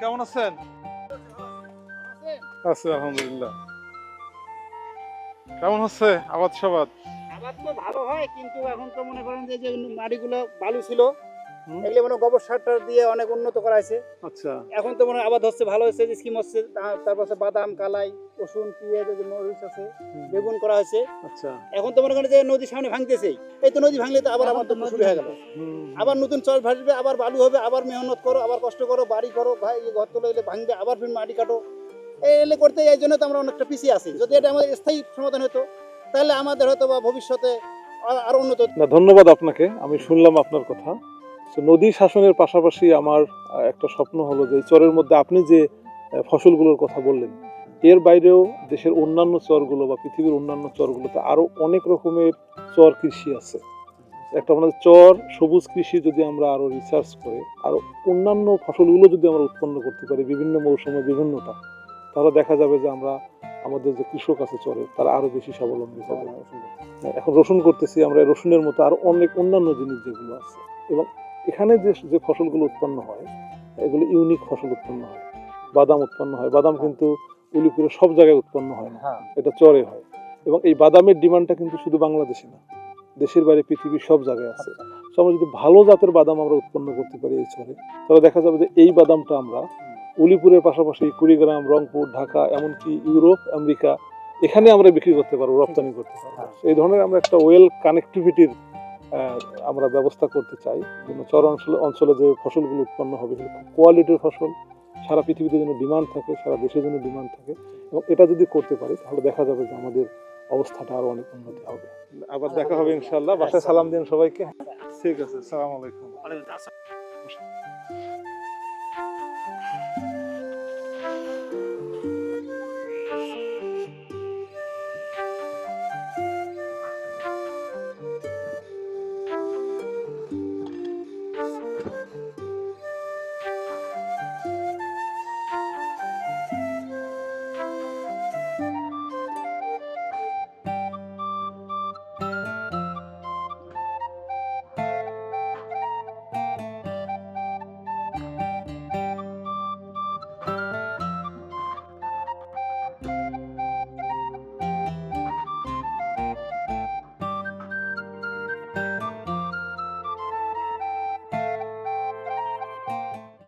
কেমন আছেন আছি, আলহামদুলিল্লাহ কেমন হচ্ছে আবাদ সাবাদ আবাদ তো ভালো হয়, কিন্তু এখন তো মনে করেন যে মাটিগুলো বালু ছিল। এগুলো মনে গোবর সার টার দিয়ে অনেক উন্নত করা হয়েছে আচ্ছা। এখন তো মনে আবাদ হচ্ছে ভালো হচ্ছে স্কিম হচ্ছে তারপর হচ্ছে বাদাম কালাই রসুন পেঁয়াজ যে মরিচ আছে বেগুন করা হয়েছে। আচ্ছা। এখন তো মনে করেন যে নদী সামনে ভাঙতেছেই এই তো নদী ভাঙলে তো আবার আমার তো শুরু হয়ে গেল। আবার নতুন চর ভাসবে আবার বালু হবে আবার মেহনত করো আবার কষ্ট করো বাড়ি করো ভাই এই ঘর তোলো এলে ভাঙবে আবার ফির মাটি কাটো। এই এলে করতে এই জন্য তো আমরা অনেকটা পিছিয়ে আছি। যদি এটা আমাদের স্থায়ী সমাধান হতো তাহলে আমাদের হয়তো বা ভবিষ্যতে আরও উন্নত ধন্যবাদ আপনাকে। আমি শুনলাম আপনার কথা। তো নদী শাসনের পাশাপাশি আমার একটা স্বপ্ন হলো যে চরের মধ্যে আপনি যে ফসলগুলোর কথা বললেন এর বাইরেও দেশের অন্যান্য চরগুলো বা পৃথিবীর অন্যান্য চরগুলোতে আরও অনেক রকমের চর কৃষি আছে। একটা আমাদের চর সবুজ কৃষি যদি আমরা আরও রিসার্চ করে আরও অন্যান্য ফসলগুলো যদি আমরা উৎপন্ন করতে পারি বিভিন্ন মৌসুমে বিভিন্নটা তাহলে দেখা যাবে যে আমরা আমাদের যে কৃষক আছে চরে তারা আরও বেশি স্বাবলম্বী হবে। হ্যাঁ, এখন রসুন করতেছি আমরা রসুনের মতো আরও অনেক অন্যান্য জিনিস যেগুলো আছে এবং এখানে যে যে ফসলগুলো উৎপন্ন হয় এগুলো ইউনিক ফসল উৎপন্ন হয়। বাদাম উৎপন্ন হয়। বাদাম কিন্তু উলিপুরে সব জায়গায় উৎপন্ন হয় না। হ্যাঁ। এটা চরে হয়। এবং এই বাদামের ডিমান্ডটা কিন্তু শুধু বাংলাদেশে না দেশের বাইরে পৃথিবীর সব জায়গায় আছে। তো আমরা যদি ভালো জাতের বাদাম আমরা উৎপন্ন করতে পারি এই চরে তাহলে দেখা যাবে যে এই বাদামটা আমরা উলিপুরের পাশাপাশি কুড়িগ্রাম রংপুর ঢাকা এমনকি ইউরোপ আমেরিকা এখানে আমরা বিক্রি করতে পারব রপ্তানি করতে পারব। হ্যাঁ। এই ধরনের আমরা একটা ওয়েল কানেক্টিভিটির আমরা ব্যবস্থা করতে চাই। যেন চর অঞ্চল, অঞ্চলে যে ফসলগুলো উৎপন্ন হবে, সেগুলো খুব কোয়ালিটির ফসল, সারা পৃথিবীতে যেন ডিমান্ড থাকে, সারা দেশের জন্য ডিমান্ড থাকে। এবং এটা যদি করতে পারি, তাহলে দেখা যাবে যে আমাদের অবস্থাটা আরও অনেক উন্নতি হবে। আবার দেখা হবে ইনশাল্লাহ বাসায় সালাম দিন সবাইকে। ঠিক আছে, সালাম আলাইকুম।